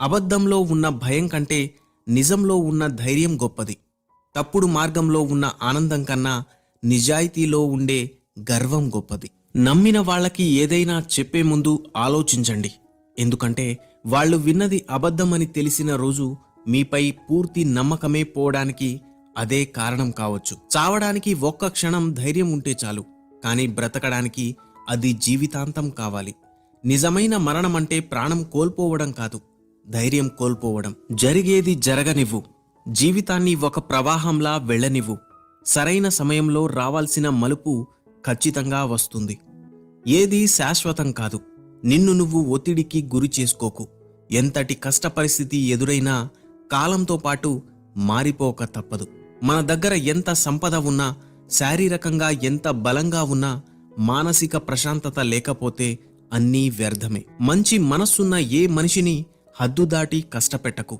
అబద్ధంలో ఉన్న భయం కంటే నిజంలో ఉన్న ధైర్యం గొప్పది. తప్పుడు మార్గంలో ఉన్న ఆనందం కన్నా నిజాయితీలో ఉండే గర్వం గొప్పది. నమ్మిన వాళ్ళకి ఏదైనా చెప్పే ముందు ఆలోచించండి. ఎందుకంటే వాళ్ళు విన్నది అబద్ధమని తెలిసిన రోజు మీపై పూర్తి నమ్మకమే పోవడానికి అదే కారణం కావచ్చు. చావడానికి ఒక్క క్షణం ధైర్యం ఉంటే చాలు కానీ బ్రతకడానికి అది జీవితాంతం కావాలి. నిజమైన మరణం అంటే ప్రాణం కోల్పోవడం కాదు. ధైర్యం కోల్పోవడం. జరిగేది జరగనివ్వు. జీవితాన్ని ఒక ప్రవాహంలా వెళ్ళనివ్వు. సరైన సమయంలో రావాల్సిన మలుపు ఖచ్చితంగా వస్తుంది. ఏది శాశ్వతం కాదు. నిన్ను నువ్వు ఒత్తిడికి గురి చేసుకోకు. ఎంతటి కష్ట పరిస్థితి ఎదురైనా కాలంతో పాటు మారిపోక తప్పదు. మన దగ్గర ఎంత సంపద ఉన్నా శారీరకంగా ఎంత బలంగా ఉన్నా మానసిక ప్రశాంతత లేకపోతే అన్నీ వ్యర్థమే. మంచి మనస్సున్న ఏ మనిషిని హద్దు దాటి కష్టపెట్టకు.